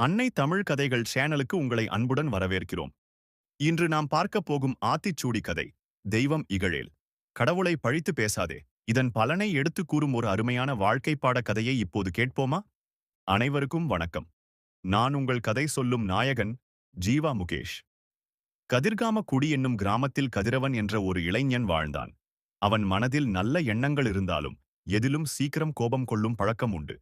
அன்னை தமிழ் கதைகள் சேனலுக்கு உங்களை அன்புடன் வரவேற்கிறோம். இன்று நாம் பார்க்கப் போகும் ஆத்திச்சூடி கதை தெய்வம் இகழேல் கடவுளை பழித்து பேசாதே இதன் பலனை எடுத்துக் கூறும் ஒரு அருமையான வாழ்க்கை பாட கதையை இப்போது கேட்போமா? அனைவருக்கும் வணக்கம். நான் உங்கள் கதை சொல்லும் நாயகன் ஜீவா முகேஷ். கதிர்காம குடி என்னும் கிராமத்தில் கதிரவன் என்ற ஒரு இளைஞன் வாழ்ந்தான். அவன் மனதில் நல்ல எண்ணங்கள் இருந்தாலும் எதிலும் சீக்கிரம் கோபம் கொள்ளும் பழக்கம் உண்டு.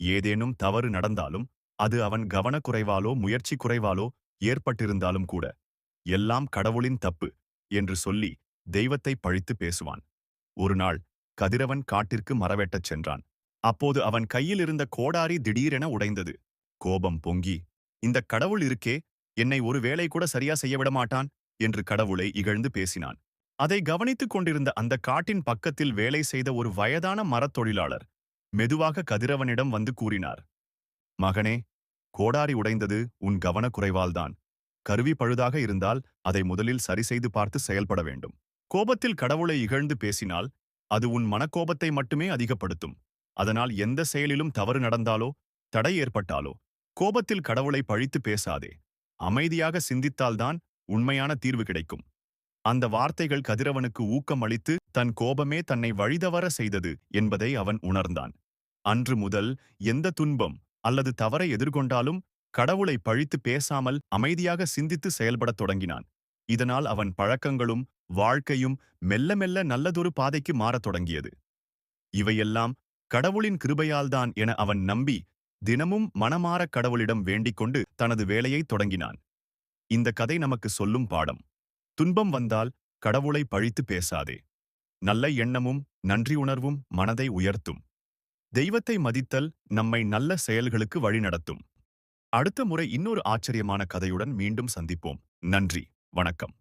ஏதேனும் தவறு நடந்தாலும் அது அவன் கவனக்குறைவாலோ முயற்சி குறைவாலோ ஏற்பட்டிருந்தாலும் கூட எல்லாம் கடவுளின் தப்பு என்று சொல்லி தெய்வத்தை பழித்து பேசுவான். ஒருநாள் கதிரவன் காட்டிற்கு மரவெட்டச் சென்றான். அப்போது அவன் கையில் இருந்த கோடாரி திடீரென உடைந்தது. கோபம் பொங்கி இந்த கடவுள் இருக்கே என்னை ஒரு வேலை கூட சரியா செய்ய விட மாட்டான்? என்று கடவுளை இகழ்ந்து பேசினான். அதை கவனித்துக் கொண்டிருந்த அந்த காட்டின் பக்கத்தில் வேலை செய்த ஒரு வயதான மரத் தொழிலாளர் மெதுவாக கதிரவனிடம் வந்து கூறினார் மகனே கோடாரி உடைந்தது உன் கவனக்குறைவால்தான். கருவி பழுதாக இருந்தால் அதை முதலில் சரி செய்து பார்த்து செயல்பட வேண்டும். கோபத்தில் கடவுளை இகழ்ந்து பேசினால் அது உன் மனக்கோபத்தை மட்டுமே அதிகப்படுத்தும். அதனால் எந்த செயலிலும் தவறு நடந்தாலோ தடை ஏற்பட்டாலோ கோபத்தில் கடவுளை பழித்து பேசாதே. அமைதியாக சிந்தித்தால்தான் உண்மையான தீர்வு கிடைக்கும். அந்த வார்த்தைகள் கதிரவனுக்கு ஊக்கம் அளித்து தன் கோபமே தன்னை வழிதவர செய்தது என்பதை அவன் உணர்ந்தான். அன்று முதல் எந்த துன்பம் அல்லது தவறை எதிர்கொண்டாலும் கடவுளை பழித்து பேசாமல் அமைதியாக சிந்தித்து செயல்படத் தொடங்கினான். இதனால் அவன் பழக்கங்களும் வாழ்க்கையும் மெல்ல மெல்ல நல்லதொரு பாதைக்கு மாறத் தொடங்கியது. இவையெல்லாம் கடவுளின் கிருபையால்தான் என அவன் நம்பி தினமும் மனமாறக் கடவுளிடம் வேண்டிக் கொண்டு தனது வேலையைத் தொடங்கினான். இந்த கதை நமக்கு சொல்லும் பாடம். துன்பம் வந்தால் கடவுளை பழித்து பேசாதே. நல்ல எண்ணமும் நன்றி உணர்வும் மனதை உயர்த்தும். தெய்வத்தை மதித்தல் நம்மை நல்ல செயல்களுக்கு வழிநடத்தும் அடுத்த முறை இன்னொரு ஆச்சரியமான கதையுடன் மீண்டும் சந்திப்போம். நன்றி. வணக்கம்.